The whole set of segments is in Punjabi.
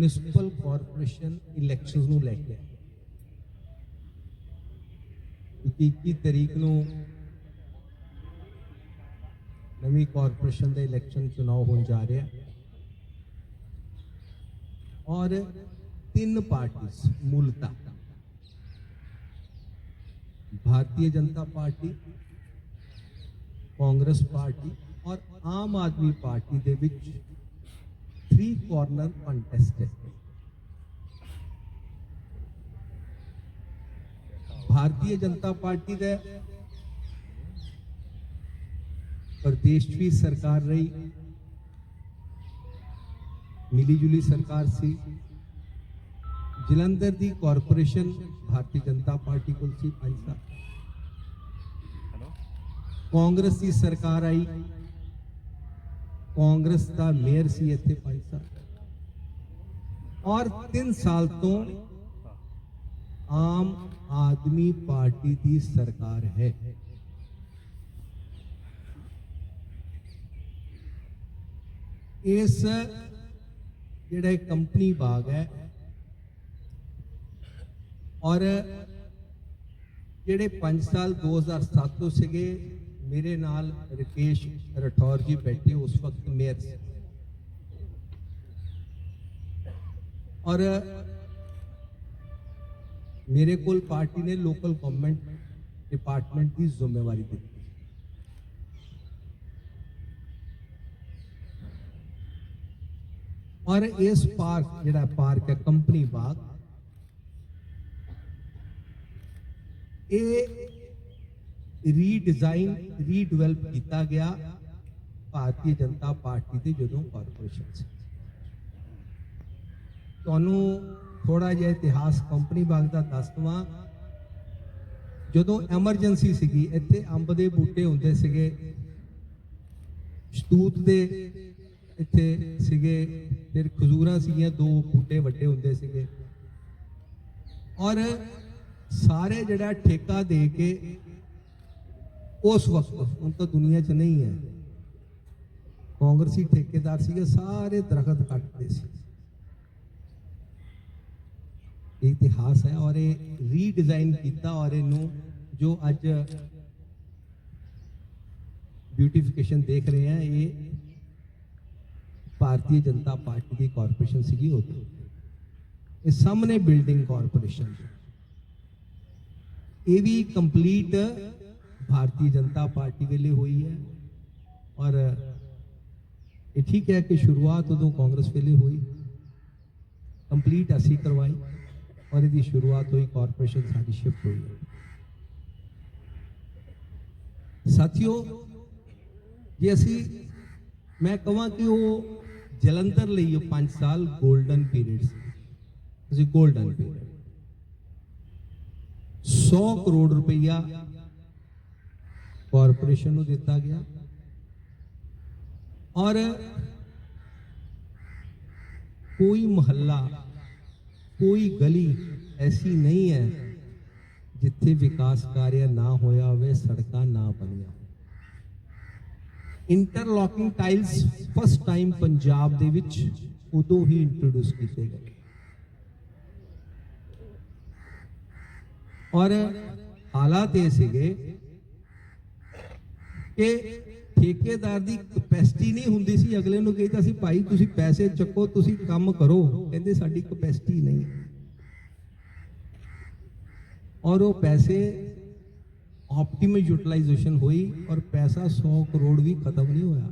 ਮਿਊਨਿਸਪਲ ਕਾਰਪੋਰੇਸ਼ਨ ਇਲੈਕਸ਼ਨਸ ਨੂੰ ਲੈ ਕੇ। ਕਿਉਂਕਿ 21 ਤਰੀਕ ਨੂੰ ਨਵੀਂ ਕਾਰਪੋਰੇਸ਼ਨ ਦੇ ਇਲੈਕਸ਼ਨ ਚੁਣਾਵ ਹੋਣ ਜਾ ਰਿਹਾ ਔਰ ਤਿੰਨ ਪਾਰਟੀਆਂ ਮੂਲਤਾ। Bharatiya Janata party, Congress party ਔਰ ਆਮ ਆਦਮੀ ਪਾਰਟੀ ਦੇ ਵਿੱਚ 3 ਕਾਰਨਰ ਕੰਟੈਸਟ ਹੈ ਭਾਰਤੀ ਜਨਤਾ ਪਾਰਟੀ ਦੇ ਪ੍ਰਦੇਸ਼ ਵੀ ਸਰਕਾਰ ਰਹੀ ਮਿਲੀ ਜੁਲੀ ਸਰਕਾਰ ਸੀ ਜਲੰਧਰ ਦੀ ਕਾਰਪੋਰੇਸ਼ਨ ਭਾਰਤੀ ਜਨਤਾ ਪਾਰਟੀ ਕੋਲ ਸੀ 5 ਸਾਲ ਕਾਂਗਰਸ ਦੀ ਸਰਕਾਰ ਆਈ ਕਾਂਗਰਸ ਦਾ ਮੇਅਰ ਸੀ ਇੱਥੇ 5 ਸਾਲ ਔਰ 3 ਸਾਲ ਤੋਂ ਆਮ ਆਦਮੀ ਪਾਰਟੀ ਦੀ ਸਰਕਾਰ ਹੈ ਇਸ ਜਿਹੜਾ ਇਹ ਕੰਪਨੀ ਬਾਗ ਹੈ ਔਰ ਜਿਹੜੇ 5 ਸਾਲ 2007 ਤੋਂ ਸੀਗੇ ਮੇਰੇ ਨਾਲ ਰਕੇਸ਼ ਰਠੌਰ ਜੀ ਬੈਠੇ ਉਸ ਵਕਤ ਮੇਅਰ ਸੀ ਔਰ ਮੇਰੇ ਕੋਲ ਪਾਰਟੀ ਨੇ ਲੋਕਲ ਗਵਰਨਮੈਂਟ ਡਿਪਾਰਟਮੈਂਟ ਦੀ ਜ਼ਿੰਮੇਵਾਰੀ ਦਿੱਤੀ ਔਰ ਇਸ ਪਾਰਕ ਜਿਹੜਾ ਪਾਰਕ ਹੈ ਕੰਪਨੀ ਬਾਗ ਇਹ ਰੀਡਿਜ਼ਾਈਨ ਰੀਡਿਵੈਲਪ ਕੀਤਾ ਗਿਆ ਭਾਰਤੀ ਜਨਤਾ ਪਾਰਟੀ ਦੇ ਜਦੋਂ ਕਾਰਪੋਰੇਸ਼ਨ ਸੀ। ਤੁਹਾਨੂੰ ਥੋੜਾ ਜਿਹਾ ਇਤਿਹਾਸ ਕੰਪਨੀ ਬਾਗ ਦਾ ਦੱਸ ਦਵਾਂ। ਜਦੋਂ ਐਮਰਜੈਂਸੀ ਸੀਗੀ, ਇੱਥੇ ਅੰਬ ਦੇ ਬੂਟੇ ਹੁੰਦੇ ਸੀਗੇ, ਸ਼ਤੂਤ ਦੇ ਇੱਥੇ ਸੀਗੇ, ਫਿਰ ਖਜੂਰਾਂ ਸੀਗੀਆਂ, ਦੋ ਬੂਟੇ ਵੱਡੇ ਹੁੰਦੇ ਸੀਗੇ। ਔਰ ਸਾਰੇ ਜਿਹੜਾ ਠੇਕਾ ਦੇ ਕੇ ਉਸ ਵਕਤ ਹੁਣ ਤਾਂ ਦੁਨੀਆ 'ਚ ਨਹੀਂ ਹੈ। ਕਾਂਗਰਸੀ ਠੇਕੇਦਾਰ ਸੀਗੇ, ਸਾਰੇ ਦਰਖਤ ਕੱਟਦੇ ਸੀ। ਇਹ ਇਤਿਹਾਸ ਹੈ ਔਰ ਇਹ ਰੀਡਿਜ਼ਾਈਨ ਕੀਤਾ ਔਰ ਇਹਨੂੰ ਜੋ ਅੱਜ ਬਿਊਟੀਫਿਕੇਸ਼ਨ ਦੇਖ ਰਹੇ ਆ ਇਹ ਭਾਰਤੀ ਜਨਤਾ ਪਾਰਟੀ ਦੀ ਕਾਰਪੋਰੇਸ਼ਨ ਸੀਗੀ ਉਦੋਂ। ਇਹ ਸਾਹਮਣੇ ਬਿਲਡਿੰਗ ਕਾਰਪੋਰੇਸ਼ਨ ਇਹ ਵੀ ਕੰਪਲੀਟ ਭਾਰਤੀ ਜਨਤਾ ਪਾਰਟੀ ਵੇਲੇ ਹੋਈ ਹੈ ਔਰ ਇਹ ਠੀਕ ਹੈ ਕਿ ਸ਼ੁਰੂਆਤ ਉਦੋਂ ਕਾਂਗਰਸ ਵੇਲੇ ਹੋਈ ਕੰਪਲੀਟ ਅਸੀਂ ਕਰਵਾਈ ਔਰ ਇਹਦੀ ਸ਼ੁਰੂਆਤ ਹੋਈ ਕਾਰਪੋਰੇਸ਼ਨ ਸਾਡੀ ਸ਼ਿਫਟ ਹੋਈ ਹੈ ਸਾਥੀਓ ਜੇ ਅਸੀਂ ਮੈਂ ਕਹਾਂ ਕਿ ਉਹ ਜਲੰਧਰ ਲਈ ਉਹ 5 ਸਾਲ 골ਡਨ ਪੀਰੀਅਡ ਸੀ ਅਸੀਂ 골ਡਨ ਪੀਰੀਅਡ 100 ਕਰੋੜ ਰੁਪਈਆ ਕਾਰਪੋਰੇਸ਼ਨ ਨੂੰ ਦਿੱਤਾ ਗਿਆ। ਔਰ ਕੋਈ ਮਹੱਲਾ, ਕੋਈ ਗਲੀ ਐਸੀ ਨਹੀਂ ਹੈ ਜਿੱਥੇ ਵਿਕਾਸ ਕਾਰਿਆ ਨਾ ਹੋਇਆ ਹੋਵੇ, ਸੜਕਾਂ ਨਾ ਬਣੀਆਂ interlocking tiles first time Punjab ਦੇ ਵਿੱਚ ਉਦੋਂ ਹੀ ਇੰਟਰੋਡਿਊਸ ਕੀਤੇ ਗਏ। ਔਰ ਹਾਲਾਤ ਇਹ ਸੀਗੇ ਕਿ ਠੇਕੇਦਾਰ ਦੀ ਕਪੈਸਿਟੀ ਨਹੀਂ ਹੁੰਦੀ ਸੀ ਅਗਲੇ ਨੂੰ ਕਹਿੰਦਾ ਸੀ, ਭਾਈ, ਤੁਸੀਂ ਪੈਸੇ ਚੱਕੋ, ਤੁਸੀਂ ਕੰਮ ਕਰੋ। ਕਹਿੰਦੇ, ਸਾਡੀ ਕਪੈਸਿਟੀ ਨਹੀਂ ਔਰ ਉਹ ਪੈਸੇ ਆਪਟੀਮਮ ਯੂਟਿਲਾਈਜੇਸ਼ਨ ਹੋਈ ਔਰ ਪੈਸਾ 100 ਕਰੋੜ ਵੀ ਖਤਮ ਨਹੀਂ ਹੋਇਆ।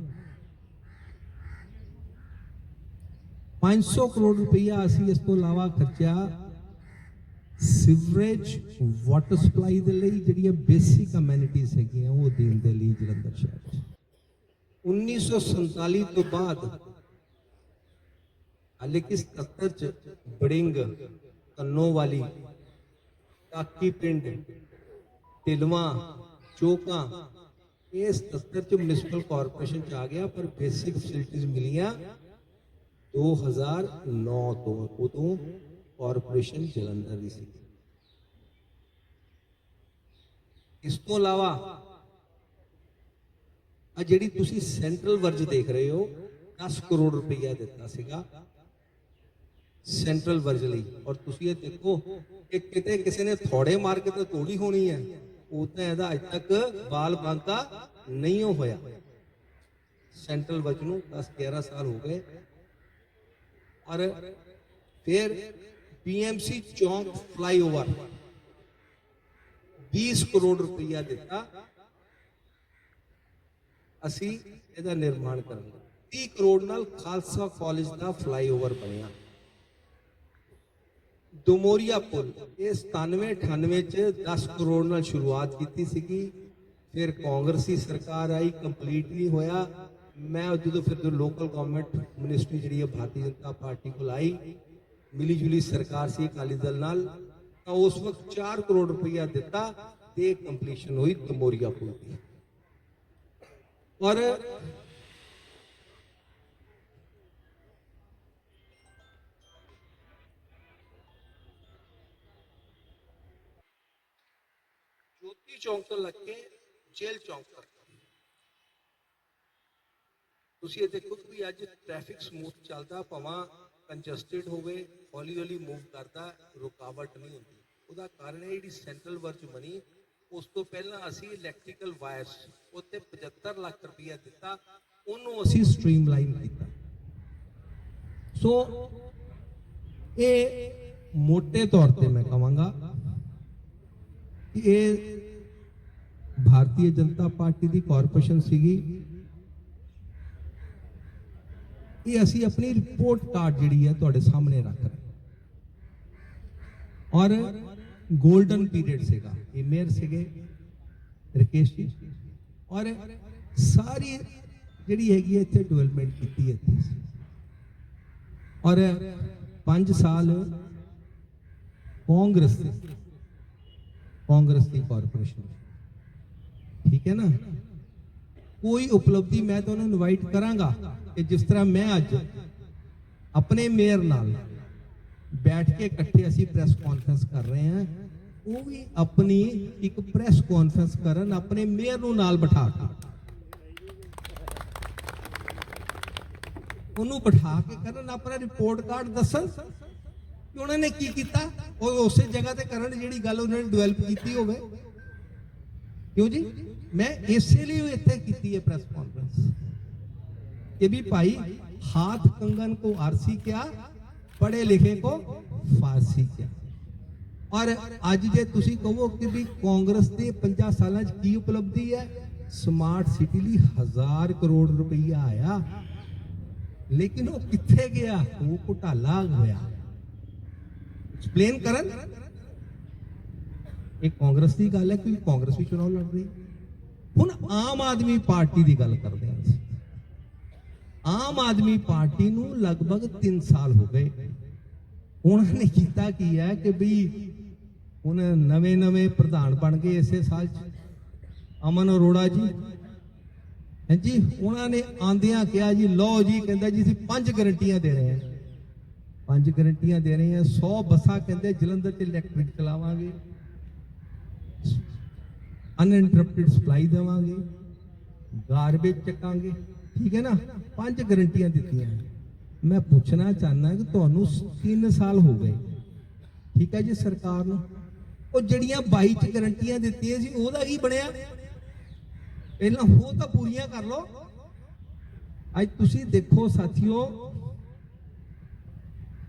500 ਕਰੋੜ ਰੁਪਈਆ ਅਸੀਂ ਇਸ ਤੋਂ ਇਲਾਵਾ ਖਰਚਿਆ ਸਿਵਰੇਜ ਵਾਟਰ ਸਪਲਾਈ ਦੇ ਲਈ ਜਿਹੜੀਆਂ ਬੇਸਿਕ ਅਮੈਨਿਟੀਜ਼ ਹੈਗੀਆਂ ਉਹ ਦੇਣ ਦੇ ਲਈ ਜਲੰਧਰ ਸ਼ਹਿਰ 'ਚ 1947 ਤੋਂ ਬਾਅਦ ਹਾਲੇ ਕਿ 77 ਚ ਬੜਿੰਗ ਕੰਨੋ ਵਾਲੀ ਕਾਕੀ ਪਿੰਡ ਢਿਲਵਾਂ ਚੋਕਾਂ ਇਹ 77 ਚ ਮਿਊਨਿਸਪਲ ਕਾਰਪੋਰੇਸ਼ਨ ਚ ਆ ਗਿਆ ਪਰ ਬੇਸਿਕ ਫੈਸਿਲਿਟੀਆਂ ਮਿਲੀਆਂ 2009 ਤੋਂ ਉਦੋਂ ਕਾਰਪੋਰੇਸ਼ਨ ਜਲੰਧਰ ਦੀ ਸੀ। ਇਸ ਤੋਂ ਇਲਾਵਾ ਆ ਜਿਹੜੀ ਤੁਸੀਂ ਸੈਂਟਰਲ ਵਰਜ ਦੇਖ ਰਹੇ ਹੋ 10 ਕਰੋੜ ਰੁਪਈਆ ਦਿੱਤਾ ਸੀਗਾ ਸੈਂਟਰਲ ਵਰਜ ਲਈ। ਔਰ ਤੁਸੀਂ ਇਹ ਦੇਖੋ ਕਿ ਕਿਤੇ ਕਿਸੇ ਨੇ ਥੋੜੇ ਮਾਰ ਕੇ ਤਾਂ ਤੋੜੀ ਹੋਣੀ ਹੈ, ਉਹ ਤਾਂ ਇਹਦਾ ਅਜ ਤੱਕ ਬਾਲ ਬਾਂਕਾ ਨਹੀਂ ਓ ਹੋਇਆ। ਸੈਂਟਰਲ ਵਰਜ ਨੂੰ 10 11 ਸਾਲ ਹੋ ਗਏ। ਔਰ ਫਿਰ ਪੀਐਮਸੀ ਚੌਂਕ ਫਲਾਈਓਵਰ 20 ਕਰੋੜ ਰੁਪਈਆ ਦਿੱਤਾ। ਅਸੀਂ ਇਹਦਾ ਨਿਰਮਾਣ ਕਰਾਂਗੇ। 30 ਕਰੋੜ ਨਾਲ ਖਾਲਸਾ ਕਾਲਜ ਦਾ ਫਲਾਈਓਵਰ ਬਣਿਆ। ਦੁਮੋਰੀਆ ਪੁਲ, ਇਹ 97 98 ਚ 10 ਕਰੋੜ ਨਾਲ ਸ਼ੁਰੂਆਤ ਕੀਤੀ ਸੀਗੀ। ਫਿਰ ਕਾਂਗਰਸੀ ਸਰਕਾਰ ਆਈ ਕੰਪਲੀਟ ਨਹੀਂ ਹੋਇਆ। ਮੈਂ ਜਦੋਂ ਫਿਰ ਜੋ ਲੋਕਲ ਗਵਰਨਮੈਂਟ ਮਿਨਿਸਟਰੀ ਜਿਹੜੀ ਹੈ ਭਾਰਤੀ ਜਨਤਾ ਪਾਰਟੀ ਕੋਲ ਆਈ। ਮਿਲੀ ਜੁਲੀ ਸਰਕਾਰ ਸੀ, ਅਕਾਲੀ ਦਲ ਨਾਲ, ਤਾਂ ਉਸ ਵਕਤ 4 ਕਰੋੜ ਰੁਪਈਆ ਦਿੱਤਾ ਤੇ ਕੰਪਲੀਸ਼ਨ ਹੋਈ ਦੁਮੋਰੀਆ ਪੁਲ ਦੀ। ਔਰ ਜੋਤੀ ਚੌਂਕ ਤੋਂ ਲੱਗ ਕੇ ਜੇਲ ਚੌਂਕ ਤੱਕ। ਤੁਸੀਂ ਇਹ ਦੇਖੋ ਕਿ ਵੀ ਅੱਜ ਟ੍ਰੈਫਿਕ ਸਮੂਥ ਚੱਲਦਾ, ਭਾਵਾਂ ਕੰਜਸਟਡ ਹੋਵੇ, ਹੌਲੀ ਹੌਲੀ ਮੂਵ ਕਰਦਾ, ਰੁਕਾਵਟ ਨਹੀਂ ਹੁੰਦੀ। ਉਹਦਾ ਕਾਰਨ ਹੈ ਜਿਹੜੀ ਸੈਂਟਰਲ ਵਰਜ ਬਣੀ, ਉਸ ਤੋਂ ਪਹਿਲਾਂ ਅਸੀਂ ਇਲੈਕਟ੍ਰੀਕਲ ਵਾਇਰਸ ਉੱਤੇ 75 ਲੱਖ ਰੁਪਇਆ ਦਿੱਤਾ, ਉਹਨੂੰ ਅਸੀਂ ਸਟ੍ਰੀਮਲਾਈਨ ਕੀਤਾ। ਸੋ ਇਹ ਮੋٹے ਤੌਰ ਤੇ ਮੈਂ ਕਹਾਂਗਾ ਇਹ ਭਾਰਤੀ ਜਨਤਾ ਪਾਰਟੀ ਦੀ ਕਾਰਪੋਰੇਸ਼ਨ ਸੀਗੀ। ਇਹ ਅਸੀਂ ਆਪਣੀ ਰਿਪੋਰਟ ਕਾਰਡ ਜਿਹੜੀ ਹੈ ਤੁਹਾਡੇ ਸਾਹਮਣੇ ਰੱਖ ਰਹੇ ਹਾਂ। ਔਰ 골ਡਨ ਪੀਰੀਅਡ ਸੀਗਾ ਇਹ ਮੇਅਰ ਸੀਗੇ ਰਕੇਸ਼ ਜੀ ਔਰ ਸਾਰੀ ਜਿਹੜੀ ਹੈਗੀ ਹੈ ਇੱਥੇ ਡਿਵੈਲਪਮੈਂਟ ਕੀਤੀ ਹੈ ਇੱਥੇ ਔਰ 5 ਸਾਲ ਕਾਂਗਰਸ ਦੇ ਕਾਂਗਰਸ ਦੀ ਕਾਰਪੋਰੇਸ਼ਨ ਠੀਕ ਹੈ ਨਾ ਕੋਈ ਉਪਲਬਧੀ ਮੈਂ ਤਾਂ ਤੁਹਾਨੂੰ ਇਨਵਾਈਟ ਕਰਾਂਗਾ ਕਿ ਜਿਸ ਤਰ੍ਹਾਂ ਮੈਂ ਅੱਜ ਆਪਣੇ ਮੇਅਰ ਨਾਲ ਬੈਠ ਕੇ ਇਕੱਠੇ ਅਸੀਂ ਪ੍ਰੈਸ ਕਾਨਫਰੰਸ ਕਰ ਰਹੇ ਹਾਂ, ਉਹ ਵੀ ਆਪਣੀ ਇੱਕ ਪ੍ਰੈਸ ਕਾਨਫਰੰਸ ਕਰਨ ਆਪਣੇ ਮੇਅਰ ਨੂੰ ਨਾਲ ਬਿਠਾ ਕੇ। ਉਹਨੂੰ ਬਿਠਾ ਕੇ ਕਰਨ, ਆਪਣਾ ਰਿਪੋਰਟ ਕਾਰਡ ਦੱਸਣ ਕਿ ਉਹਨਾਂ ਨੇ ਕੀ ਕੀਤਾ। ਉਹ ਉਸੇ ਜਗ੍ਹਾ ਤੇ ਕਰਨ ਜਿਹੜੀ ਗੱਲ ਉਹਨਾਂ ਨੇ ਡਿਵੈਲਪ ਕੀਤੀ ਹੋਵੇ। क्यों जी मैं इसीलिए ਇੱਥੇ ਕੀਤੀ ਹੈ ਪ੍ਰੈਸ ਕਾਨਫਰੰਸ ਕਿ ਵੀ ਭਾਈ हाथ कंगन को आरसी क्या पढ़े लिखे को फारसी क्या ਔਰ ਅੱਜ ਜੇ ਤੁਸੀਂ ਕਹੋ ਕਿ ਵੀ ਕਾਂਗਰਸ ਦੇ 50 ਸਾਲਾਂ 'ਚ ਕੀ ਉਪਲਬਧੀ ਹੈ ਸਮਾਰਟ ਸਿਟੀ ਲਈ 1000 ਕਰੋੜ ਰੁਪਈਆ ਆਇਆ ਲੇਕਿਨ ਉਹ ਕਿੱਥੇ ਗਿਆ ਉਹ ਘੁਟਾਲਾ ਹੋਇਆ ਐਕਸਪਲੇਨ ਕਰਨ ਇਹ ਕਾਂਗਰਸ ਦੀ ਗੱਲ ਹੈ ਕਿ ਕਾਂਗਰਸ ਵੀ ਚੁਣਾਵ ਲੜ ਰਹੀ। ਹੁਣ ਆਮ ਆਦਮੀ ਪਾਰਟੀ ਦੀ ਗੱਲ ਕਰਦੇ ਹਾਂ ਅਸੀਂ। ਆਮ ਆਦਮੀ ਪਾਰਟੀ ਨੂੰ ਲਗਭਗ 3 ਸਾਲ ਹੋ ਗਏ। ਉਹਨਾਂ ਨੇ ਕੀਤਾ ਕੀ ਹੈ ਕਿ ਵੀ ਹੁਣ ਨਵੇਂ ਨਵੇਂ ਪ੍ਰਧਾਨ ਬਣ ਗਏ ਇਸੇ ਸਾਲ ਚ। ਅਮਨ ਅਰੋੜਾ ਜੀ। ਹਾਂਜੀ ਉਹਨਾਂ ਨੇ ਆਂਦਿਆਂ ਕਿਹਾ ਜੀ, ਲਓ ਜੀ, ਕਹਿੰਦਾ ਜੀ, ਅਸੀਂ ਪੰਜ ਗਰੰਟੀਆਂ ਦੇ ਰਹੇ ਹਾਂ। ਪੰਜ ਗਰੰਟੀਆਂ ਦੇ ਰਹੇ ਹਾਂ 100 ਬੱਸਾਂ ਕਹਿੰਦੇ ਜਲੰਧਰ ਚ ਇਲੈਕਟ੍ਰਿਕ ਚਲਾਵਾਂਗੇ। ਅਨਇੰਟਰਪਟਡ ਸਪਲਾਈ ਦੇਵਾਂਗੇ ਗਾਰਬੇਜ ਚੱਕਾਂਗੇ, ਠੀਕ ਹੈ ਨਾ? ਪੰਜ ਗਰੰਟੀਆਂ ਦਿੱਤੀਆਂ। ਮੈਂ ਪੁੱਛਣਾ ਚਾਹੁੰਦਾ ਕਿ ਤੁਹਾਨੂੰ 3 ਸਾਲ ਹੋ ਗਏ। ਠੀਕ ਹੈ ਜੀ ਸਰਕਾਰ ਨੂੰ? ਉਹ ਜਿਹੜੀਆਂ 22 ਚ ਗਰੰਟੀਆਂ ਦਿੱਤੀਆਂ ਸੀ, ਉਹਦਾ ਕੀ ਬਣਿਆ? ਪਹਿਲਾਂ ਉਹ ਤਾਂ ਪੂਰੀਆਂ ਕਰ ਲਓ। ਅੱਜ ਤੁਸੀਂ ਦੇਖੋ ਸਾਥੀਓ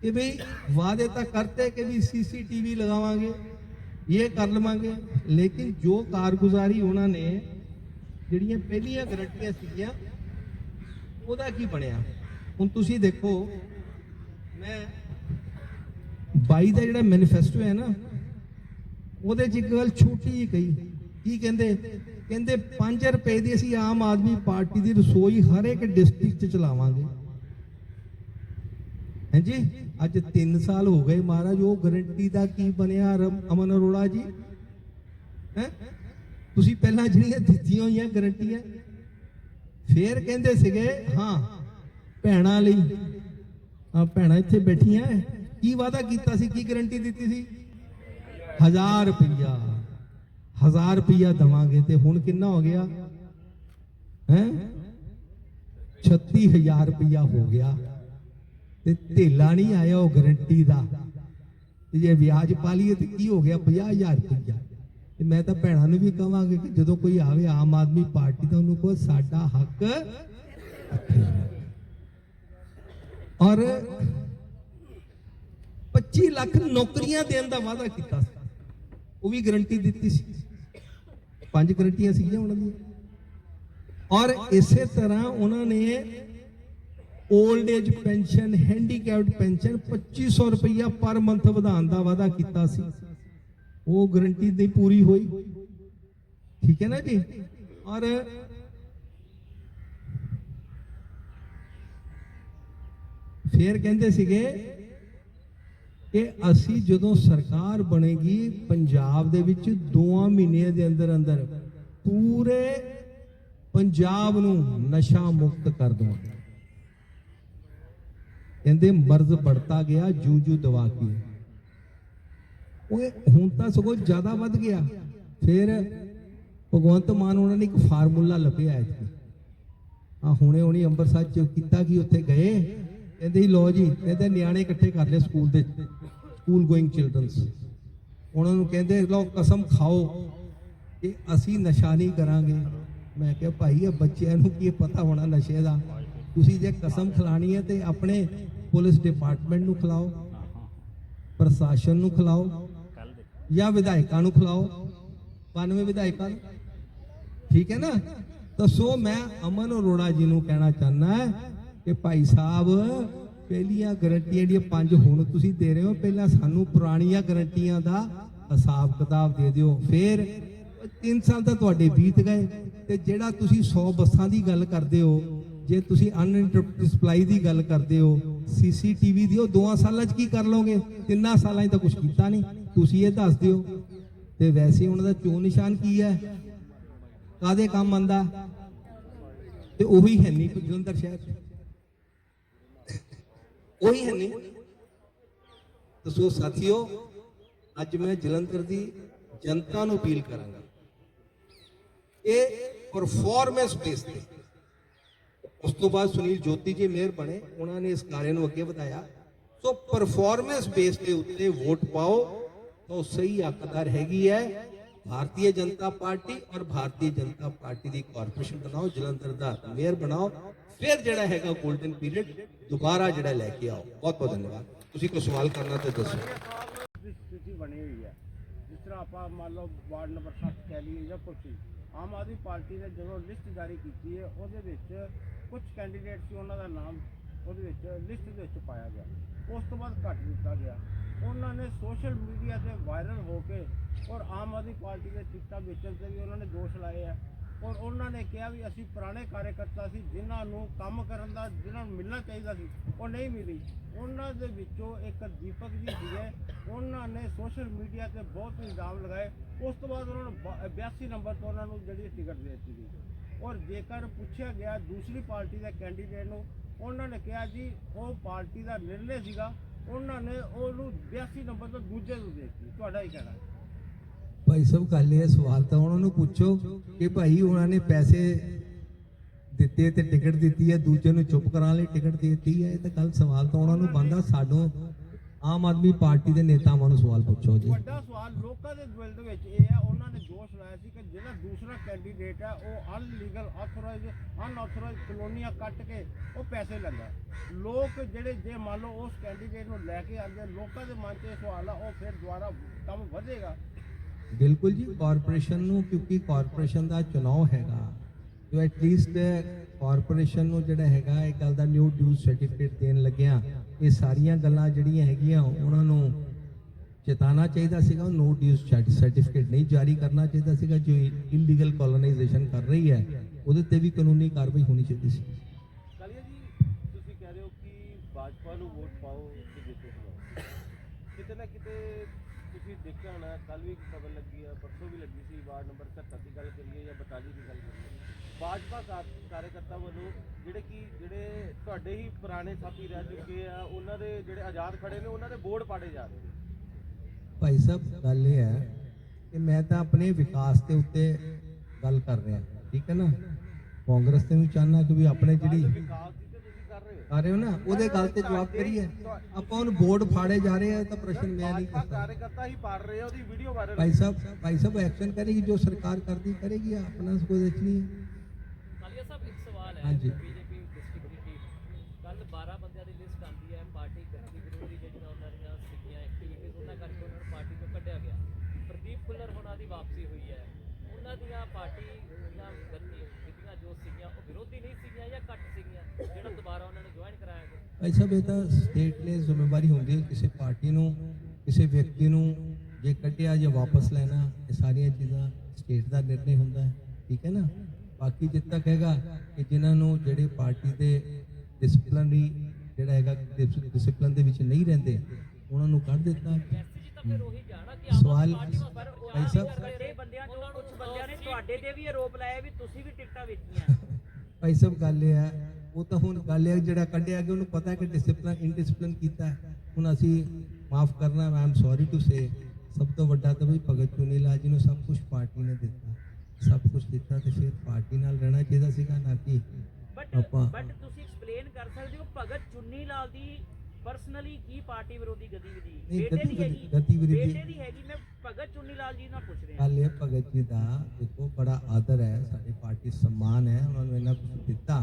ਕਿ ਵੀ ਵਾਅਦੇ ਤਾਂ ਕਰਤੇ ਕਿ ਵੀ ਸੀਸੀਟੀਵੀ ਲਗਾਵਾਂਗੇ। ਇਹ ਕਰ ਲਵਾਂਗੇ। ਲੇਕਿਨ ਜੋ ਕਾਰਗੁਜ਼ਾਰੀ ਉਹਨਾਂ ਨੇ, ਜਿਹੜੀਆਂ ਪਹਿਲੀਆਂ ਗਰੰਟੀਆਂ ਸੀਗੀਆਂ, ਉਹਦਾ ਕੀ ਬਣਿਆ? ਹੁਣ ਤੁਸੀਂ ਦੇਖੋ, ਮੈਂ 22 ਦਾ ਜਿਹੜਾ ਮੈਨੀਫੈਸਟੋ ਹੈ ਨਾ, ਉਹਦੇ 'ਚ ਇੱਕ ਗੱਲ ਛੋਟੀ ਜਿਹੀ ਕਹੀ। ਕੀ ਕਹਿੰਦੇ? ਕਹਿੰਦੇ 5 ਰੁਪਏ ਦੀ ਅਸੀਂ ਆਮ ਆਦਮੀ ਪਾਰਟੀ ਦੀ ਰਸੋਈ ਹਰ ਇੱਕ ਡਿਸਟ੍ਰਿਕਟ 'ਚ ਚਲਾਵਾਂਗੇ। ਹਾਂਜੀ ਅੱਜ 3 ਸਾਲ ਹੋ ਗਏ ਮਹਾਰਾਜ, ਉਹ ਗਰੰਟੀ ਦਾ ਕੀ ਬਣਿਆ ਰਮ- ਅਮਨ ਅਰੋੜਾ ਜੀ? ਹੈ? ਤੁਸੀਂ ਪਹਿਲਾਂ ਜਿਹੜੀਆਂ ਦਿੱਤੀਆਂ ਹੋਈਆਂ ਗਰੰਟੀਆਂ ਫੇਰ ਕਹਿੰਦੇ ਸੀਗੇ, ਹਾਂ, ਭੈਣਾਂ ਲਈ। ਆ ਭੈਣਾਂ ਇੱਥੇ ਬੈਠੀਆਂ ਕੀ ਵਾਅਦਾ ਕੀਤਾ ਸੀ? ਕੀ ਗਰੰਟੀ ਦਿੱਤੀ ਸੀ? 1000 ਰੁਪਈਆ। 1000 ਰੁਪਈਆ ਦਵਾਂਗੇ ਤੇ ਹੁਣ ਕਿੰਨਾ ਹੋ ਗਿਆ? ਹੈ? 36000 ਰੁਪਈਆ ਹੋ ਗਿਆ। ਤੇ ਢੇਲਾ ਨਹੀਂ ਆਇਆ ਉਹ ਗਰੰਟੀ ਦਾ। ਤੇ ਜੇ ਵਿਆਜ ਪਾ ਲਈਏ ਤੇ ਕੀ ਹੋ ਗਿਆ? 50000 ਰੁਪਈਆ। ਤੇ ਮੈਂ ਤਾਂ ਭੈਣਾਂ ਨੂੰ ਵੀ ਕਹਾਂਗਾ ਕਿ ਜਦੋਂ ਕੋਈ ਆਵੇ ਆਮ ਆਦਮੀ ਪਾਰਟੀ ਦਾ, ਉਹਨੂੰ ਕਹੋ ਸਾਡਾ ਹੱਕ ਔਰ 25 ਲੱਖ ਨੌਕਰੀਆਂ ਦੇਣ ਦਾ ਵਾਅਦਾ ਕੀਤਾ ਸੀ। ਉਹ ਵੀ ਗਰੰਟੀ ਦਿੱਤੀ ਸੀ। ਪੰਜ ਗਰੰਟੀਆਂ ਸੀਗੀਆਂ ਉਹਨਾਂ ਦੀਆਂ। ਔਰ ਇਸੇ ਤਰ੍ਹਾਂ ਉਹਨਾਂ ਨੇ old age pension handicapped pension 2500 ਰੁਪਈਆ ਪਰ ਮੰਥ ਵਧਾਉਣ ਦਾ ਵਾਅਦਾ ਕੀਤਾ ਸੀ ਉਹ ਗਰੰਟੀ ਨਹੀਂ ਪੂਰੀ ਹੋਈ ਠੀਕ ਹੈ ਨਾ ਜੀ ਔਰ ਫੇਰ ਕਹਿੰਦੇ ਸੀਗੇ ਕਿ ਅਸੀਂ ਜਦੋਂ ਸਰਕਾਰ ਬਣੇਗੀ ਪੰਜਾਬ ਦੇ ਵਿੱਚ ਦੋਆਂ ਮਹੀਨਿਆਂ ਦੇ ਅੰਦਰ ਅੰਦਰ ਪੂਰੇ ਪੰਜਾਬ ਨੂੰ ਨਸ਼ਾ ਮੁਕਤ ਕਰ ਦਵਾਂਗੇ ਕਹਿੰਦੇ ਮਰਜ਼ ਵੜਤਾ ਗਿਆ, ਜੂ ਜੂ ਦਵਾ ਕੇ। ਓਏ, ਹੁਣ ਤਾਂ ਸਗੋਂ ਜ਼ਿਆਦਾ ਵੱਧ ਗਿਆ। ਫਿਰ ਭਗਵੰਤ ਮਾਨ ਉਹਨਾਂ ਨੇ ਇੱਕ ਫਾਰਮੂਲਾ ਲੱਭਿਆ ਐ ਆ ਹੁਣੇ ਹੁਣੀ ਅੰਮ੍ਰਿਤਸਰ ਚ ਕੀਤਾ ਕੀ ਉੱਥੇ ਗਏ। ਕਹਿੰਦੇ ਲੋ ਜੀ ਕਹਿੰਦੇ ਨਿਆਣੇ ਇਕੱਠੇ ਕਰ ਲਏ ਸਕੂਲ ਦੇ, ਸਕੂਲ ਗੋਇੰਗ ਚਿਲਡਰਨਸ। ਉਹਨਾਂ ਨੂੰ ਕਹਿੰਦੇ ਲੋ ਕਸਮ ਖਾਓ। ਕਿ ਅਸੀਂ ਨਸ਼ਾ ਨਹੀਂ ਕਰਾਂਗੇ। ਮੈਂ ਕਿਹਾ, ਭਾਈ, ਇਹ ਬੱਚਿਆਂ ਨੂੰ ਕੀ ਪਤਾ ਹੋਣਾ ਨਸ਼ੇ ਦਾ? ਤੁਸੀਂ ਜੇ ਕਸਮ ਖਿਲਾਣੀ ਹੈ ਤੇ ਆਪਣੇ ਪੁਲਿਸ ਡਿਪਾਰਟਮੈਂਟ ਨੂੰ ਖਿਲਾਓ, ਪ੍ਰਸ਼ਾਸਨ ਨੂੰ ਖਿਲਾਓ, ਜਾਂ ਵਿਧਾਇਕਾਂ ਨੂੰ ਖਿਲਾਓ। 92 ਵਿਧਾਇਕਾਂ ਨੂੰ। ਠੀਕ ਹੈ ਨਾ? ਤਾਂ ਸੋ ਮੈਂ ਅਮਨ ਅਰੋੜਾ ਜੀ ਨੂੰ ਕਹਿਣਾ ਚਾਹੁੰਦਾ ਕਿ ਭਾਈ ਸਾਹਿਬ, ਪਹਿਲੀਆਂ ਗਰੰਟੀਆਂ ਜਿਹੜੀਆਂ ਪੰਜ ਹੁਣ ਤੁਸੀਂ ਦੇ ਰਹੇ ਹੋ, ਪਹਿਲਾਂ ਸਾਨੂੰ ਪੁਰਾਣੀਆਂ ਗਰੰਟੀਆਂ ਦਾ ਹਿਸਾਬ ਕਿਤਾਬ ਦੇ ਦਿਓ। ਫਿਰ 3 ਸਾਲ ਤਾਂ ਤੁਹਾਡੇ ਬੀਤ ਗਏ ਤੇ ਜਿਹੜਾ ਤੁਸੀਂ 100 ਬੱਸਾਂ ਦੀ ਗੱਲ ਕਰਦੇ ਹੋ ਜੇ ਤੁਸੀਂ ਅਨਇੰਟਰਪਟਡ ਸਪਲਾਈ ਦੀ ਗੱਲ ਕਰਦੇ ਹੋ ਸੀਸੀਟੀਵੀ ਦੀ, ਉਹ ਦੋਆਂ ਸਾਲਾਂ 'ਚ ਕੀ ਕਰ ਲਓਗੇ? ਤਿੰਨਾਂ ਸਾਲਾਂ 'ਚ ਤਾਂ ਕੁਝ ਕੀਤਾ ਨਹੀਂ। ਤੁਸੀਂ ਇਹ ਦੱਸ ਦਿਓ। ਤੇ ਵੈਸੇ ਉਹਨਾਂ ਦਾ ਚੋਣ ਨਿਸ਼ਾਨ ਕੀ ਹੈ? ਕਾਦੇ ਕੰਮ ਆਂਦਾ ਤੇ ਉਹੀ ਹੈ ਨਹੀਂ ਜਲੰਧਰ ਸ਼ਹਿਰ। 'ਚ ਉਹੀ ਹੈ ਨਹੀਂ। ਤਸੋ ਸਾਥੀਓ, ਅੱਜ ਮੈਂ ਜਲੰਧਰ ਦੀ ਜਨਤਾ ਨੂੰ ਅਪੀਲ ਕਰਾਂਗਾ। ਇਹ ਪਰਫਾਰਮੈਂਸ ਬੇਸ ਤੇ ਉਸ ਤੋਂ ਬਾਅਦ ਸੁਨੀਲ ਜੋਤੀ ਜੀ ਮੇਅਰ ਬਣੇ, ਉਹਨਾਂ ਨੇ ਇਸ ਕਾਰੇ ਨੂੰ ਅੱਗੇ ਵਧਾਇਆ। ਸੋ ਪਰਫਾਰਮੈਂਸ ਬੇਸ ਦੇ ਉੱਤੇ ਵੋਟ ਪਾਓ, ਤਾਂ ਸਹੀ ਹੱਕਦਾਰ ਹੈਗੀ ਹੈ। ਭਾਰਤੀ ਜਨਤਾ ਪਾਰਟੀ ਔਰ ਭਾਰਤੀ ਜਨਤਾ ਪਾਰਟੀ ਦੀ ਕਾਰਪੋਰੇਸ਼ਨ ਬਣਾਓ, ਜਲੰਧਰ ਦਾ ਮੇਅਰ ਬਣਾਓ। ਫਿਰ ਜਿਹੜਾ ਹੈਗਾ 골ਡਨ ਪੀਰੀਅਡ ਦੁਬਾਰਾ ਜਿਹੜਾ ਲੈ ਕੇ ਆਓ। ਬਹੁਤ ਬਹੁਤ ਧੰਨਵਾਦ। ਤੁਸੀਂ ਕੋਈ ਸਵਾਲ ਕਰਨਾ ਤੇ ਦੱਸੋ। ਸਥਿਤੀ ਬਣੀ ਹੋਈ ਹੈ, ਜਿਸ ਤਰ੍ਹਾਂ ਆਪਾਂ ਮੰਨ ਲਓ ਵਾਰਡ ਨੰਬਰ 7 ਕਹਿ ਲਈਏ ਜਾਂ ਕੁਛ ਆਮ ਆਦਮੀ ਪਾਰਟੀ ਨੇ ਜਦੋਂ ਲਿਸਟ ਜਾਰੀ ਕੀਤੀ ਹੈ, ਉਹਦੇ ਵਿੱਚ ਕੁਝ ਕੈਂਡੀਡੇਟ ਸੀ, ਉਹਨਾਂ ਦਾ ਨਾਮ ਉਹਦੇ ਵਿੱਚ ਲਿਸਟ ਦੇ ਵਿੱਚ ਪਾਇਆ ਗਿਆ। ਉਸ ਤੋਂ ਬਾਅਦ ਕੱਟ ਦਿੱਤਾ ਗਿਆ। ਉਹਨਾਂ ਨੇ ਸੋਸ਼ਲ ਮੀਡੀਆ ਤੇ ਵਾਇਰਲ ਹੋ ਕੇ ਔਰ ਆਮ ਆਦਮੀ ਪਾਰਟੀ ਦੇ ਟਿਕਟਾਂ ਵੇਚਣ ਤੇ ਵੀ ਉਹਨਾਂ ਨੇ ਦੋਸ਼ ਲਾਏ ਆ। ਔਰ ਉਹਨਾਂ ਨੇ ਕਿਹਾ ਵੀ ਅਸੀਂ ਪੁਰਾਣੇ ਕਾਰਜਕਰਤਾ ਸੀ, ਜਿਨ੍ਹਾਂ ਨੂੰ ਕੰਮ ਕਰਨ ਦਾ, ਜਿਨ੍ਹਾਂ ਨੂੰ ਮਿਲਣਾ ਚਾਹੀਦਾ ਸੀ, ਉਹ ਨਹੀਂ ਮਿਲੀ। ਉਹਨਾਂ ਦੇ ਵਿੱਚੋਂ ਇੱਕ ਦੀਪਕ ਜੀ ਸੀਗੇ ਉਹਨਾਂ ਨੇ ਸੋਸ਼ਲ ਮੀਡੀਆ ਤੇ ਬਹੁਤ ਇਲਜ਼ਾਮ ਲਗਾਏ। ਉਸ ਤੋਂ ਬਾਅਦ ਉਹਨਾਂ ਨੂੰ ਬ- 82 ਨੰਬਰ ਤੋਂ ਉਹਨਾਂ ਨੂੰ ਜਿਹੜੀ ਟਿਕਟ ਦੇ ਦਿੱਤੀ ਗਈ। ਔਰ ਜੇਕਰ ਪੁੱਛਿਆ ਗਿਆ ਦੂਸਰੀ ਪਾਰਟੀ ਦੇ ਕੈਂਡੀਡੇਟ ਨੂੰ, ਉਹਨਾਂ ਨੇ ਕਿਹਾ ਜੀ, ਉਹ ਪਾਰਟੀ ਦਾ ਨਿਰਣੇ ਸੀਗਾ। ਉਹਨਾਂ ਨੇ ਉਹਨੂੰ 82 ਨੰਬਰ ਤੋਂ ਦੂਜੇ ਨੂੰ ਦੇ ਦਿੱਤੀ। ਤੁਹਾਡਾ ਹੀ ਕਹਿਣਾ? ਭਾਈ ਸਾਹਿਬ ਗੱਲ ਇਹ ਸਵਾਲ ਤਾਂ ਉਹਨਾਂ ਨੂੰ ਪੁੱਛੋ ਕਿ ਭਾਈ ਉਹਨਾਂ ਨੇ ਪੈਸੇ ਦਿੱਤੇ ਤੇ ਟਿਕਟ ਦਿੱਤੀ ਹੈ, ਦੂਜੇ ਨੂੰ ਚੁੱਪ ਕਰਾਉਣ ਲਈ ਟਿਕਟ ਦਿੱਤੀ ਹੈ। ਇਹ ਤਾਂ ਗੱਲ ਸਵਾਲ ਤਾਂ ਉਹਨਾਂ ਨੂੰ ਬੰਦਾ ਸਾਨੂੰ ਆਮ ਆਦਮੀ ਪਾਰਟੀ ਦੇ ਨੇਤਾਵਾਂ ਨੂੰ ਸਵਾਲ ਪੁੱਛੋ ਜੀ। ਵੱਡਾ ਸਵਾਲ, ਲੋਕਾਂ ਦੇ ਦਿਲ ਦੇ ਵਿੱਚ ਇਹ ਹੈ, ਉਹਨਾਂ ਨੇ ਦੋਸ਼ ਲਾਇਆ ਸੀ ਕਿ ਜਿਹੜਾ ਦੂਸਰਾ ਕੈਂਡੀਡੇਟ ਹੈ, ਉਹ ਅਨਲੀਗਲ ਆਥੋਰਾਈਜ਼ ਅਨਆਥੋਰਾਈਜ਼ ਕਲੋਨੀਆਂ ਕੱਟ ਕੇ ਉਹ ਪੈਸੇ ਲੈਂਦਾ ਲੋਕ ਜਿਹੜੇ, ਜੇ ਮੰਨ ਲਓ ਉਸ ਕੈਂਡੀਡੇਟ ਨੂੰ ਲੈ ਕੇ ਆਉਂਦੇ, ਲੋਕਾਂ ਦੇ ਮਨ 'ਚ ਇਹ ਸਵਾਲ ਆ, ਉਹ ਫਿਰ ਦੁਬਾਰਾ ਕੰਮ ਵਧੇਗਾ। ਬਿਲਕੁਲ ਜੀ ਕਾਰਪੋਰੇਸ਼ਨ ਨੂੰ, ਕਿਉਂਕਿ ਕਾਰਪੋਰੇਸ਼ਨ ਦਾ ਚੁਣਾਵ ਹੈਗਾ। ਜੋ ਐਟਲੀਸਟ ਕਾਰਪੋਰੇਸ਼ਨ ਨੂੰ ਜਿਹੜਾ ਹੈਗਾ, ਇਹ ਗੱਲ ਦਾ ਨਿਊ ਡਿਊ ਸਰਟੀਫਿਕੇਟ ਦੇਣ ਲੱਗਿਆ, ਇਹ ਸਾਰੀਆਂ ਗੱਲਾਂ ਜਿਹੜੀਆਂ ਹੈਗੀਆਂ, ਉਹਨਾਂ ਨੂੰ ਚੇਤਾਨਾ ਚਾਹੀਦਾ ਸੀਗਾ। ਨੋ ਡਿਊ ਸਰਟੀਫਿਕੇਟ ਨਹੀਂ ਜਾਰੀ ਕਰਨਾ ਚਾਹੀਦਾ ਸੀਗਾ, ਜੋ ਇਲੀਗਲ ਕੋਲੋਨਾਈਜੇਸ਼ਨ ਕਰ ਰਹੀ ਹੈ। ਉਹਦੇ ਤੇ ਵੀ ਕਾਨੂੰਨੀ ਕਾਰਵਾਈ ਹੋਣੀ ਚਾਹੀਦੀ ਸੀ। ਕਾਲੀਆ ਜੀ, ਤੁਸੀਂ ਕਹਿ ਰਹੇ ਹੋ ਕਿ ਭਾਜਪਾ ਨੂੰ ਵੋਟ ਪਾਓ ਤੇ ਜਿੱਤੋ ਕਿਤੇ ਨਾ ਕਿਤੇ ਤੁਸੀਂ ਦੇਖਿਆ ਹੋਣਾ ਕੱਲ ਵੀ ਖਬਰ ਲੱਗੀ ਆ ਪਰਸੋਂ ਵੀ ਲੱਗੀ ਸੀ ਵਾਰਡ ਨੰਬਰ 77 ਦੀ ਗੱਲ ਕਰੀਏ ਜਾਂ 42 ਦੀ ਗੱਲ ਕਰੀਏ। ਭਾਜਪਾ ਕਾ- ਕਾਰਜਕਰਤਾ ਵੱਲੋਂ ਜਿਹੜੇ ਕਿ ਜਿਹੜੇ ਤੁਹਾਡੇ ਹੀ ਪੁਰਾਣੇ ਸਾਥੀ ਰਹਿ ਚੁੱਕੇ ਆ ਉਹਨਾਂ ਦੇ ਜਿਹੜੇ ਆਜ਼ਾਦ ਖੜੇ ਨੇ ਉਹਨਾਂ ਦੇ ਬੋਰਡ ਪਾੜੇ ਜਾ ਰਹੇ ਨੇ। ਭਾਈ ਸਾਹਿਬ ਗੱਲ ਇਹ ਹੈ ਕਿ ਮੈਂ ਤਾਂ ਆਪਣੇ ਵਿਕਾਸ ਦੇ ਉੱਤੇ ਗੱਲ ਕਰ ਰਿਹਾ ਠੀਕ ਹੈ ਨਾ? ਕਾਂਗਰਸ ਤੇ ਵੀ ਚਾਹਨਾ ਕਿ ਵੀ ਆਪਣੇ ਜਿਹੜੀ ਵਿਕਾਸ ਦੀ ਤੇ ਤੁਸੀਂ ਕਰ ਰਹੇ ਹੋ ਆ ਰਹੇ ਹੋ ਨਾ ਉਹਦੇ ਗੱਲ ਤੇ ਜਵਾਬ ਕਰੀਏ। ਆਪਾਂ ਹੁਣ ਬੋਰਡ ਫਾੜੇ ਜਾ ਰਹੇ ਆ ਤਾਂ ਪ੍ਰਸ਼ਨ ਮੈਂ ਨਹੀਂ ਕਰਦਾ ਕਾਰਜਕਰਤਾ ਹੀ ਪਾੜ ਰਹੇ ਆ ਉਹਦੀ video viral Bhai Sahib Bhai Sahib action ਕਰੇਗੀ ਜੋ ਸਰਕਾਰ ਕਰਦੀ ਕਰੇਗੀ ਆਪਣਾ ਕੋਈ ਕੁਝ ਨਹੀਂ ਹੈ। ਕਾਲੀਆ ਸਾਹਿਬ ਇੱਕ ਸਵਾਲ ਹੈ ਹਾਂਜੀ। ਬੀਜੇਪੀ ਡਿਸਟ੍ਰਿਕਟ ਦੀ ਟੀਮ ਕੱਲ 12 ਬੰਦਿਆਂ ਦੀ ਲਿਸਟ ਆਂਦੀ ਹੈ ਪਾਰਟੀ ਗ੍ਰੰਥੀ ਵਿਰੋਧੀ ਜਿਹੜੀਆਂ ਉਹਨਾਂ ਦੀਆਂ ਸੀਗੀਆਂ ਐਕਟੀਵਿਟੀਜ਼ ਉਹਨਾਂ ਕਰਕੇ ਉਹਨਾਂ ਨੂੰ ਪਾਰਟੀ ਤੋਂ ਕੱਢਿਆ ਗਿਆ। ਪ੍ਰਦੀਪ ਭੁੱਲਰ ਹੋਣਾ ਦੀ ਵਾਪਸੀ ਹੋਈ ਹੈ। ਉਹਨਾਂ ਦੀਆਂ ਪਾਰਟੀ ਦੀਆਂ ਗ੍ਰੰਥੀ ਜਿਹੜੀਆਂ ਜੋ ਸੀਗੀਆਂ ਉਹ ਵਿਰੋਧੀ ਨਹੀਂ ਸੀਗੀਆਂ ਜਾਂ ਘੱਟ ਸੀਗੀਆਂ ਜਿਹੜਾ ਦੁਬਾਰਾ ਉਹਨਾਂ ਨੂੰ ਜੁਆਇਨ ਕਰਾਇਆ ਗਿਆ ਭਾਈ ਸਾਹਿਬ ਇਹ ਤਾਂ ਸਟੇਟ ਲਈ ਜ਼ਿੰਮੇਵਾਰੀ ਹੁੰਦੀ ਹੈ ਕਿਸੇ ਪਾਰਟੀ ਨੂੰ ਕਿਸੇ ਵਿਅਕਤੀ ਨੂੰ ਜੇ ਕੱਢਿਆ ਜਾਂ ਵਾਪਸ ਲੈਣਾ ਇਹ ਸਾਰੀਆਂ ਚੀਜ਼ਾਂ ਸਟੇਟ ਦਾ ਨਿਰਣੇ ਹੁੰਦਾ ਹੈ ਠੀਕ ਹੈ ਨਾ? ਬਾਕੀ ਜਿੱਦ ਤੱਕ ਹੈਗਾ ਕਿ ਜਿਨ੍ਹਾਂ ਨੂੰ ਜਿਹੜੇ ਪਾਰਟੀ ਦੇ ਡਿਸਪਲਿਨਰੀ ਜਿਹੜਾ ਹੈਗਾ ਡਿਸਪਲਿਨ ਦੇ ਵਿੱਚ ਨਹੀਂ ਰਹਿੰਦੇ ਉਹਨਾਂ ਨੂੰ ਕੱਢ ਦਿੱਤਾ। ਸਵਾਲ ਭਾਈ ਸਾਹਿਬ ਵੱਡੇ ਬੰਦਿਆਂ ਚੋਂ ਕੁਝ ਬੰਦਿਆਂ ਨੇ ਤੁਹਾਡੇ ਤੇ ਵੀ ਆਰੋਪ ਲਾਇਆ ਵੀ ਤੁਸੀਂ ਵੀ ਟਿਕਟਾਂ ਵੇਚੀਆਂ। ਭਾਈ ਸਾਹਿਬ ਗੱਲ ਇਹ ਹੈ ਉਹ ਤਾਂ ਹੁਣ ਗੱਲ ਇਹ ਹੈ ਜਿਹੜਾ ਕੱਢਿਆ ਗਿਆ ਉਹਨੂੰ ਪਤਾ ਹੈ ਕਿ ਡਿਸਪਲਿਨ ਇਨਡਿਸਪਲਿਨ ਕੀਤਾ ਹੁਣ ਅਸੀਂ ਮਾਫ ਕਰਨਾ ਮੈਂ ਆਮ ਸੌਰੀ ਟੂ ਸੇ ਸਭ ਤੋਂ ਵੱਡਾ ਤਾਂ ਵੀ ਭਗਤ ਚੁਨੀਲਾਲ ਜੀ ਨੂੰ ਸਭ ਕੁਝ ਪਾਰਟੀ ਨੇ ਦਿੱਤਾ। ਸਭ ਕੁਝ ਦਿੱਤਾ ਤੇ ਫਿਰ ਪਾਰਟੀ ਨਾਲ ਰਹਿਣਾ ਚਾਹੀਦਾ ਸੀਗਾ ਨਾ ਕਿ ਆਪਾਂ ਬਟ ਤੁਸੀਂ ਐਕਸਪਲੇਨ ਕਰ ਸਕਦੇ ਹੋ ਭਗਤ ਚੁੰਨੀ ਲਾਲ ਦੀ ਪਰਸਨਲੀ ਕੀ ਪਾਰਟੀ ਵਿਰੋਧੀ ਗਤੀਵਿਧੀ? ਬੇਟੇ ਦੀ ਹੈਗੀ। ਗਤੀਵਿਧੀ- ਬੇਟੇ ਦੀ ਹੈਗੀ ਮੈਂ ਭਗਤ ਚੁੰਨੀ ਲਾਲ ਜੀ ਨਾਲ ਪੁੱਛ ਰਿਹਾ ਗੱਲ ਇਹ ਭਗਤ ਜੀ ਦਾ ਦੇਖੋ ਬੜਾ ਆਦਰ ਹੈ ਸਾਡੀ ਪਾਰਟੀ ਸਨਮਾਨ ਹੈ ਉਹਨਾਂ ਨੂੰ ਇੰਨਾ ਕੁਝ ਦਿੱਤਾ।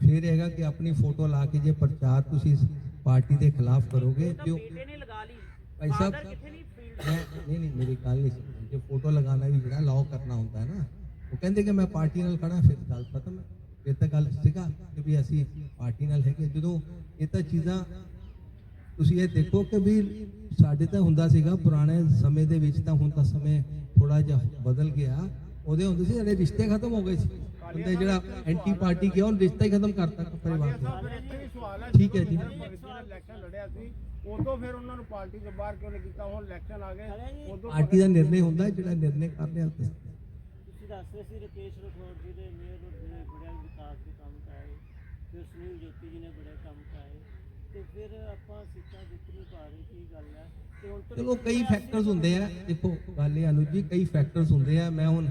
ਫਿਰ ਹੈਗਾ ਕਿ ਆਪਣੀ ਫੋਟੋ ਲਾ ਕੇ ਜੇ ਪ੍ਰਚਾਰ ਤੁਸੀਂ ਪਾਰਟੀ ਦੇ ਖਿਲਾਫ ਕਰੋਗੇ ਤਾਂ ਬੇਟੇ ਨੇ ਲਗਾ ਲਈ। ਭਾਈ ਸਾਹਿਬ ਕਿੱਥੇ ਨਹੀਂ ਫੀਲਡ ਨਹੀਂ ਨਹੀਂ ਮੇਰੀ ਗੱਲ ਨਹੀਂ ਸੁਣੀ ਜੇ ਫੋਟੋ ਲਗਾਉਣਾ ਵੀ ਜਿਹੜਾ ਲਾਓ ਕਰਨਾ ਹੁੰਦਾ ਹੈ ਨਾ ਉਹ ਕਹਿੰਦੇ ਕਿ ਮੈਂ ਪਾਰਟੀ ਨਾਲ ਖੜਾ ਫਿਰ ਗੱਲ ਖਤਮ। ਹੈ ਫਿਰ ਤਾਂ ਗੱਲ ਸੀਗਾ ਕਿ ਵੀ ਅਸੀਂ ਪਾਰਟੀ ਨਾਲ ਹੈਗੇ। ਜਦੋਂ ਇਹ ਤਾਂ ਚੀਜ਼ਾਂ ਤੁਸੀਂ ਇਹ ਦੇਖੋ ਕਿ ਵੀ ਸਾਡੇ ਤਾਂ ਹੁੰਦਾ ਸੀਗਾ ਪੁਰਾਣੇ ਸਮੇਂ ਦੇ ਵਿੱਚ ਤਾਂ ਹੁਣ ਤਾਂ ਸਮੇਂ ਥੋੜਾ ਜਿਹਾ ਬਦਲ ਗਿਆ। ਉਹਦੇ ਹੁੰਦੇ ਸੀ ਸਾਡੇ ਰਿਸ਼ਤੇ ਖਤਮ ਹੋ ਗਏ ਸੀ। ਬੰਦੇ ਜਿਹੜਾ ਐਂਟੀ ਪਾਰਟੀ ਗਿਆ ਉਹ ਰਿਸ਼ਤਾ ਹੀ ਖਤਮ ਕਰਤਾ ਪਰਿਵਾਰ ਦਾ ਠੀਕ ਹੈ ਜੀ। ਜਦੋਂ ਭਗਤ ਨੇ ਇਲੈਕਸ਼ਨ ਲੜਿਆ ਸੀ ਉਦੋਂ ਫਿਰ ਉਹਨਾਂ ਨੂੰ ਪਾਰਟੀ ਤੋਂ ਬਾਹਰ ਕਿਉਂ ਨਹੀਂ ਕੀਤਾ? ਹੁਣ ਇਲੈਕਸ਼ਨ ਆ ਗਏ ਉਦੋਂ ਪਾਰਟੀ ਦਾ ਨਿਰਣੇ ਹੁੰਦਾ ਜਿਹੜਾ ਨਿਰਣੇ ਕਰ ਲਿਆ ਤੁਸੀਂ ਦੱਸ ਰਹੇ ਸੀ ਰਕੇਸ਼ ਰਠੌਰ ਜੀ ਦੇ ਮੇਅਰ ਦੇ ਬੜਿਆ ਵਿਕਾਸ ਦੇ ਕੰਮ ਕਰਾਏ ਫਿਰ ਸੁਨੀਲ ਜੋਤੀ ਜੀ ਨੇ ਬੜੇ ਕੰਮ ਫਿਰ ਆਪਾਂ ਸੀਟਾਂ ਜਿੱਤ ਨਹੀਂ ਪਾ ਰਹੇ ਕੀ ਗੱਲ ਹੈ? ਤੇ ਹੁਣ ਤੋਂ ਚਲੋ ਕਈ ਫੈਕਟਰਸ ਹੁੰਦੇ ਆ। ਦੇਖੋ ਗੱਲ ਇਹ ਅਨੁਜ ਜੀ ਕਈ ਫੈਕਟਰਸ ਹੁੰਦੇ ਆ। ਮੈਂ ਹੁਣ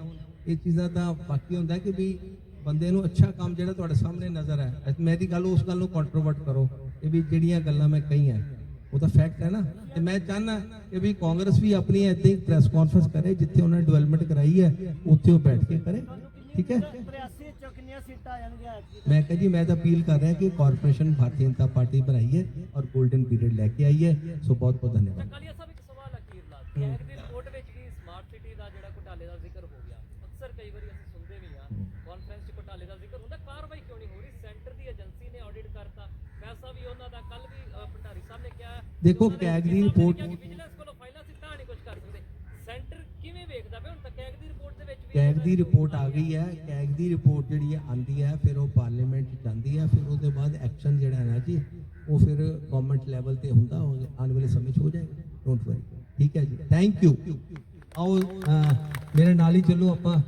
ਇਹ ਚੀਜ਼ਾਂ ਤਾਂ ਬਾਕੀ ਹੁੰਦਾ ਕਿ ਵੀ ਬੰਦੇ ਨੂੰ ਅੱਛਾ ਕੰਮ ਜਿਹੜਾ ਤੁਹਾਡੇ ਸਾਹਮਣੇ ਨਜ਼ਰ ਹੈ ਮੇਰੀ ਗੱਲ ਉਸ ਗੱਲ ਨੂੰ ਕੰਟਰੋਵਰਟ ਕਰੋ ਇਹ ਵੀ ਜਿਹੜੀਆਂ ਗੱਲਾਂ ਮੈਂ ਕਹੀਆਂ ਉਹ ਤਾਂ ਫੈਕਟ ਹੈ ਨਾ। ਤੇ ਮੈਂ ਚਾਹਨਾ ਕਿ ਵੀ ਕਾਂਗਰਸ ਵੀ ਆਪਣੀ ਹੀ ਪ੍ਰੈਸ ਕਾਨਫਰੰਸ ਕਰੇ ਜਿੱਥੇ ਉਹਨਾਂ ਨੇ ਡਿਵੈਲਪਮੈਂਟ ਕਰਾਈ ਹੈ ਉੱਥੇ ਉਹ ਬੈਠ ਕੇ ਕਰੇ। ਠੀਕ ਹੈ? 83 ਚੋਂ ਕਿੰਨੀਆਂ ਸੀਟਾਂ ਆ ਜਾਣਗੀਆਂ ਐਤਕੀ ਮੈਂ ਕਹਾਂ ਜੀ ਮੈਂ ਤਾਂ ਅਪੀਲ ਕਰ ਰਿਹਾ ਕਿ ਕਾਰਪੋਰੇਸ਼ਨ ਭਾਰਤੀ ਜਨਤਾ ਪਾਰਟੀ ਬਣਾਈ ਹੈ ਔਰ 골ਡਨ ਪੀਰੀਅਡ ਲੈ ਕੇ ਆਈ ਹੈ। ਸੋ ਬਹੁਤ ਬਹੁਤ ਧੰਨਵਾਦ। ਕਾਲੀਆ ਸਾਹਿਬ ਇੱਕ ਸਵਾਲ ਅਖੀਰਲਾ ਕੈਗ ਦੀ ਰਿਪੋਰਟ ਵਿੱਚ ਵੀ ਸਮਾਰਟ ਸਿਟੀ ਦਾ ਜਿਹੜਾ ਘੁਟਾਲੇ ਦਾ ਜ਼ਿਕਰ ਹੋ ਗਿਆ। ਅਕਸਰ ਕਈ ਵਾਰੀ ਅਸੀਂ ਸੁਣਦੇ ਵੀ ਹਾਂ ਕਾਨਫਰੰਸ 'ਚ ਘੁਟਾਲੇ ਦਾ ਜ਼ਿਕਰ ਹੁੰਦਾ ਕਾਰਵਾਈ ਕਿਉਂ ਨਹੀਂ ਹੋ ਰਹੀ? ਸੈਂਟਰ ਦੀ ਏਜੰਸੀ ਨੇ ਆਡਿਟ ਕਰਤਾ। ਪੈਸਾ ਵੀ ਉਹਨਾਂ ਦਾ ਕੱਲ ਵੀ ਅ, ਭੰਡਾਰੀ ਸਾਹਿਬ ਨੇ ਕਿਹਾ ਦੇਖੋ, ਕੈਗ ਦੀ ਰਿਪੋਰਟ- ਕਿਹਾ ਕਿ ਵਿਜੀਲੈਂਸ ਕੋਲੋਂ ਫਾਈਲਾਂ ਸੀ ਤਾਂ ਨਹੀਂ ਕੁਝ ਕਰ ਸਕਦੇ ਸੈਂਟਰ ਕਿਵੇਂ ਵੇਖਦਾ ਪਿਆ ਹੁਣ ਤਾਂ ਕੈਗ ਦੀ ਰਿਪੋਰਟ ਦੇ ਵਿੱਚ ਵੀ ਕੈਗ ਦੀ ਰਿਪੋਰਟ ਆ ਗਈ ਹੈ, ਕੈਗ ਦੀ ਰਿਪੋਰਟ ਜਿਹੜੀ ਹੈ ਆਂਦੀ ਹੈ, ਫਿਰ ਉਹ ਪਾਰਲੀਮੈਂਟ ਚ ਜਾਂਦੀ ਹੈ, ਫਿਰ ਉਹਦੇ ਬਾਅਦ ਐਕਸ਼ਨ ਜਿਹੜਾ ਹੈ ਨਾ ਜੀ, ਉਹ ਫਿਰ ਗਵਰਨਮੈਂਟ ਲੈਵਲ ਤੇ ਹੁੰਦਾ, ਉਹ ਆਉਣ ਵਾਲੇ ਸਮੇਂ 'ਚ ਹੋ ਜਾਏਗਾ। ਡੋਂਟ ਵਰੀ ਠੀਕ ਹੈ ਜੀ। ਥੈਂਕ ਯੂ ਆਓ ਮੇਰੇ ਨਾਲ ਹੀ ਚੱਲੋ ਆਪਾਂ।